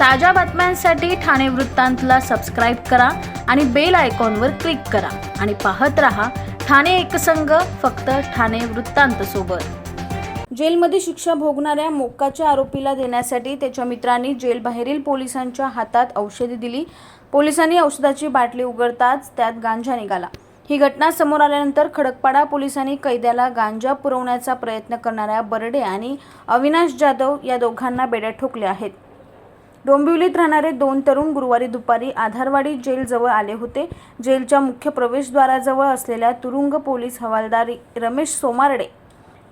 ताज्या बातम्यांसाठी ठाणे वृत्तांतला सबस्क्राईब करा आणि बेल आयकॉनवर क्लिक करा. आणि पाहत रहा ठाणे एकसंघ फक्त ठाणे वृत्तांत सोबत. जेलमध्ये शिक्षा भोगणाऱ्या मोक्काच्या आरोपीला देण्यासाठी त्याच्या मित्रांनी जेलबाहेरील पोलिसांच्या हातात औषधे दिली. पोलिसांनी औषधाची बाटली उघडताच त्यात गांजा निघाला. ही घटना समोर आल्यानंतर खडकपाडा पोलिसांनी कैद्याला गांजा पुरवण्याचा प्रयत्न करणाऱ्या बर्डे आणि अविनाश जाधव या दोघांना बेड्या ठोकल्या आहेत. डोंबिवलीत राहणारे दोन तरुण गुरुवारी दुपारी आधारवाडी जेलजवळ आले होते. जेलच्या मुख्य प्रवेशद्वाराजवळ असलेल्या तुरुंग पोलीस हवालदार रमेश सोमारडे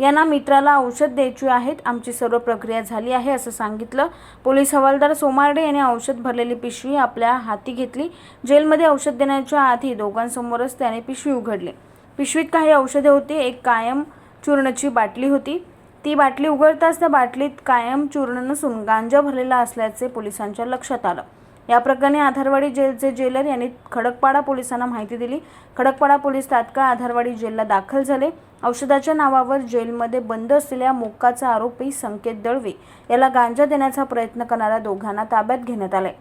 यांना मित्राला औषध द्यायची आहेत. आमची सर्व प्रक्रिया झाली आहे असं सांगितलं. पोलीस हवालदार सोमारडे यांनी औषध भरलेली पिशवी आपल्या हाती घेतली. जेलमध्ये औषध देण्याच्या आधी दोघांसमोरच त्याने पिशवी उघडली. पिशवीत काही औषधे होती. एक कायम चूर्णची बाटली होती. ती बाटली उघडताच त्या बाटलीत कायम चूर्ण नसून गांजा भरलेला असल्याचे पोलिसांच्या लक्षात आलं. या प्रकरणी आधारवाडी जेलचे जेलर यांनी खडकपाडा पोलिसांना माहिती दिली. खडकपाडा पोलीस तात्काळ आधारवाडी जेलला दाखल झाले. औषधाच्या नावावर जेलमध्ये बंद असलेल्या मोक्काचा आरोपी संकेत दळवे याला गांजा देण्याचा प्रयत्न करणाऱ्या दोघांना ताब्यात घेण्यात आले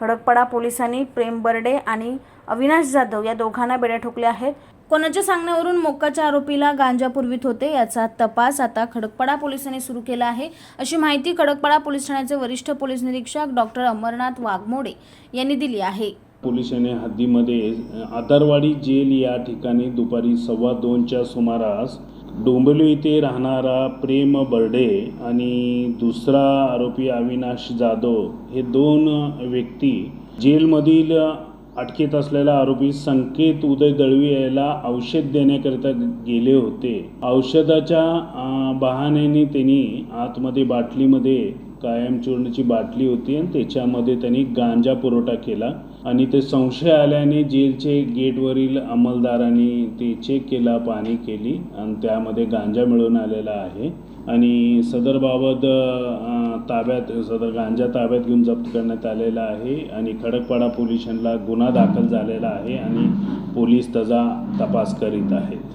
खडकपाडा पोलिसांनी प्रेम बर्डे आणि अविनाश जाधव या दोघांना बेड्या ठोकल्या आहेत. कोणाच्या सांगण्यावरून मोक्काच्या आरोपीला गांजा पुरवित होते याचा तपास आता खडकपाडा पोलिसांनी सुरू केला आहे. अशी माहिती खडकपाडा पोलीस ठाण्याचे वरिष्ठ पोलीस निरीक्षक डॉक्टर अमरनाथ वाघमोडे यांनी दिली आहे. पोलिसाने हद्दीमध्ये आदरवाडी जेल या ठिकाणी दुपारी सव्वा दोनच्या सुमारास डोंबिवली येथे राहणारा प्रेम बर्डे आणि दुसरा आरोपी अविनाश जाधव हे दोन व्यक्ती जेलमधील अटकेत असलेला आरोपी संकेत उदय दळवी याला औषध देण्याकरिता गेले होते. औषधाच्या बहाण्याने त्यांनी आतमध्ये बाटलीमध्ये कायमचूर्णची बाटली होती आणि त्याच्यामध्ये त्यांनी गांजा पुरवठा केला. आणि ते संशय आल्याने जेलचे गेटवरील अंमलदारांनी ते चेक केला पाणी केली आणि त्यामध्ये गांजा मिळून आलेला आहे. आणि सदर बाबत ताब्यात सदर गांजा ताब्यात घेऊन जप्त करण्यात आलेला आहे आणि खडकपाडा पोलिसांना गुन्हा दाखल झालेला आहे आणि पोलीस त्याचा तपास करीत आहेत.